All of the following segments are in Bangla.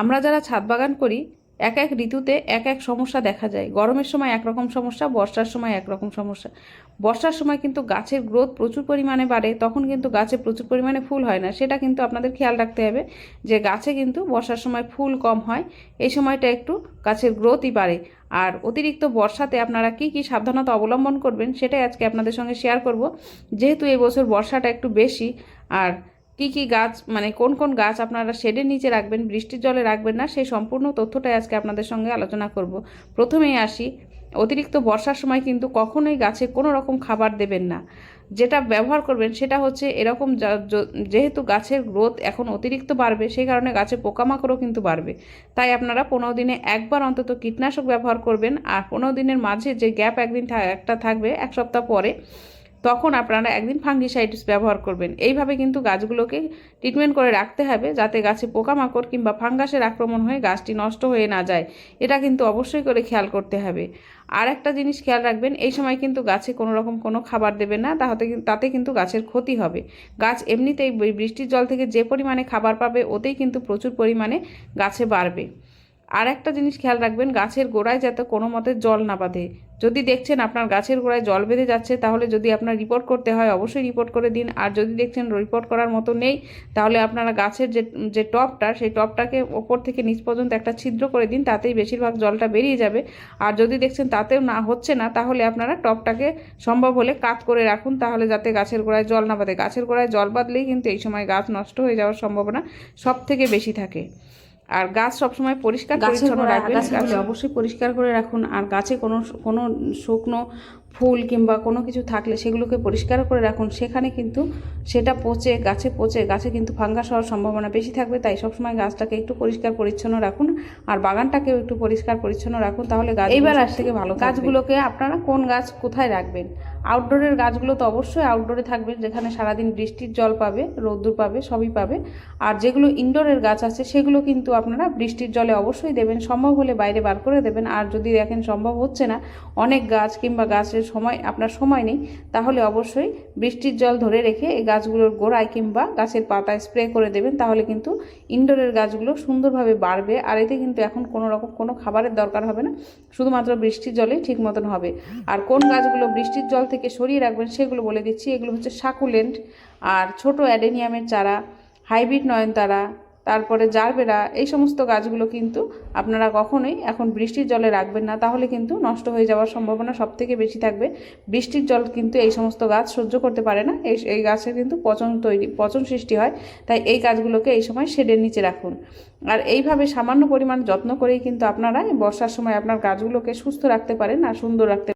আমরা যারা ছাদ বাগান করি, এক এক ঋতুতে এক এক সমস্যা দেখা যায়। গরমের সময় একরকম সমস্যা, বর্ষার সময় একরকম সমস্যা। বর্ষার সময় কিন্তু গাছের গ্রোথ প্রচুর পরিমাণে বাড়ে, তখন কিন্তু গাছে প্রচুর পরিমাণে ফুল হয় না। সেটা কিন্তু আপনাদের খেয়াল রাখতে হবে যে গাছে কিন্তু বর্ষার সময় ফুল কম হয়, এই সময়টা একটু গাছের গ্রোথই বাড়ে। আর অতিরিক্ত বর্ষাতে আপনারা কি কি সাবধানতা অবলম্বন করবেন, সেটাই আজকে আপনাদের সঙ্গে শেয়ার করব। যেহেতু এই বছর বর্ষাটা একটু বেশি, আর কি কি গাছ মানে কোন কোন গাছ আপনারা শেডের নিচে রাখবেন, বৃষ্টির জলে রাখবেন না, সেই সম্পূর্ণ তথ্যটাই আজকে আপনাদের সঙ্গে আলোচনা করব। প্রথমেই আসি, অতিরিক্ত বর্ষার সময় কিন্তু কখনোই গাছে কোনো রকম খাবার দেবেন না। যেটা ব্যবহার করবেন সেটা হচ্ছে এরকম যেহেতু গাছের গ্রোথ এখন অতিরিক্ত বাড়বে, সেই কারণে গাছে পোকামাকড়ও কিন্তু বাড়বে। তাই আপনারা পনেরো দিনে একবার অন্তত কীটনাশক ব্যবহার করবেন, আর পনেরো দিনের মাঝে যে গ্যাপ একদিন একটা থাকবে, এক সপ্তাহ পরে তখন আপনারা একদিন ফাঙ্গিসাইডস ব্যবহার করবেন। এইভাবে কিন্তু গাছগুলোকে ট্রিটমেন্ট করে রাখতে হবে যাতে গাছে পোকামাকড় কিংবা ফাঙ্গাসের আক্রমণ হয়ে গাছটি নষ্ট হয়ে না যায়। এটা কিন্তু অবশ্যই করে খেয়াল করতে হবে। আর একটা জিনিস খেয়াল রাখবেন, এই সময় কিন্তু গাছে কোনো রকম কোনো খাবার দেবেন না তাহলে তাতে কিন্তু গাছের ক্ষতি হবে। গাছ এমনিতেই বৃষ্টির জল থেকে যে পরিমাণে খাবার পাবে, ওতেই কিন্তু প্রচুর পরিমাণে গাছে বাড়বে। আর একটা জিনিস খেয়াল রাখবেন, গাছের গোড়ায় যাতে কোনো মতে জল না বাঁধে। যদি দেখছেন আপনার গাছের গোড়ায় জল বেঁধে যাচ্ছে, তাহলে যদি আপনার রিপোর্ট করতে হয়, অবশ্যই রিপোর্ট করে দিন। আর যদি দেখছেন রিপোর্ট করার মতো নেই, তাহলে আপনারা গাছের যে যে টপটা, সেই টপটাকে ওপর থেকে নিচ পর্যন্ত একটা ছিদ্র করে দিন, তাতেই বেশিরভাগ জলটা বেরিয়ে যাবে। আর যদি দেখছেন তাতেও না, হচ্ছে না, তাহলে আপনারা টপটাকে সম্ভব হলে কাত করে রাখুন, তাহলে যাতে গাছের গোড়ায় জল না বাঁধে। গাছের গোড়ায় জল বাঁধলেই কিন্তু এই সময় গাছ নষ্ট হয়ে যাওয়ার সম্ভাবনা সব থেকে বেশি থাকে। আর গাছ সবসময় পরিষ্কার পরিচ্ছন্ন রাখবেন। আগাছা অবশ্যই পরিষ্কার করে রাখুন। আর গাছে কোনো কোনো শুকনো ফুল কিংবা কোনো কিছু থাকলে সেগুলোকে পরিষ্কার করে রাখুন। সেখানে কিন্তু সেটা পচে গাছে পচে গাছে কিন্তু ফাঙ্গাস হওয়ার সম্ভাবনা বেশি থাকবে তাই সবসময় গাছটাকে একটু পরিষ্কার পরিচ্ছন্ন রাখুন আর বাগানটাকেও একটু পরিষ্কার পরিচ্ছন্ন রাখুন তাহলে গাছ এইবার আসি, থেকে ভালো গাছগুলোকে আপনারা কোন গাছ কোথায় রাখবেন? আউটডোরের গাছগুলো তো অবশ্যই আউটডোরে থাকবে যেখানে সারাদিন বৃষ্টির জল পাবে রোদ্দুর পাবে সবই পাবে। আর যেগুলো ইনডোরের গাছ আছে সেগুলো কিন্তু আপনারা বৃষ্টির জলে অবশ্যই দেবেন সম্ভব হলে বাইরে বার করে দেবেন। আর যদি দেখেন সম্ভব হচ্ছে না অনেক গাছ কিংবা গাছের সময়, আপনার সময় নেই, তাহলে অবশ্যই বৃষ্টির জল ধরে রেখে এই গাছগুলোর গোড়ায় কিংবা গাছের পাতায় স্প্রে করে দেবেন, তাহলে কিন্তু ইনডোরের গাছগুলো সুন্দরভাবে বাড়বে, আর এতে কিন্তু এখন কোনো রকম কোনো খাবারের দরকার হবে না, শুধুমাত্র বৃষ্টির জলেই ঠিক মতন হবে। আর কোন গাছগুলো বৃষ্টির জল থেকে সরিয়ে রাখবেন সেগুলো বলে দিচ্ছি, এগুলো হচ্ছে সাকুলেন্ট, আর ছোট অ্যাডেনিয়ামের চারা, হাইব্রিড নয়নতারা তারপরে জারবেরা, এই সমস্ত গাছগুলো কিন্তু আপনারা কখনোই এখন বৃষ্টির জলে রাখবেন না। তাহলে কিন্তু নষ্ট হয়ে যাওয়ার সম্ভাবনা সব থেকে বেশি থাকবে। বৃষ্টির জল কিন্তু এই সমস্ত গাছ সহ্য করতে পারে না। এই এই গাছে কিন্তু পচন তৈরি, পচন সৃষ্টি হয়। তাই এই গাছগুলোকে এই সময় শেডের নিচে রাখুন। আর এইভাবে সামান্য পরিমাণ যত্ন করেই কিন্তু আপনারা বর্ষার সময় আপনার গাছগুলোকে সুস্থ রাখতে পারেন আর সুন্দর রাখতে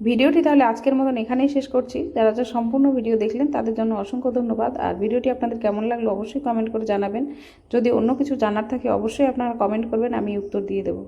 ভিডিওটি তাহলে আজকের মতন এখানেই শেষ করছি। যারা যারা সম্পূর্ণ ভিডিও দেখলেন, তাদের জন্য অসংখ্য ধন্যবাদ। আর ভিডিওটি আপনাদের কেমন লাগল অবশ্যই কমেন্ট করে জানাবেন। যদি অন্য কিছু জানার থাকে, অবশ্যই আপনারা কমেন্ট করবেন, আমি উত্তর দিয়ে দেবো।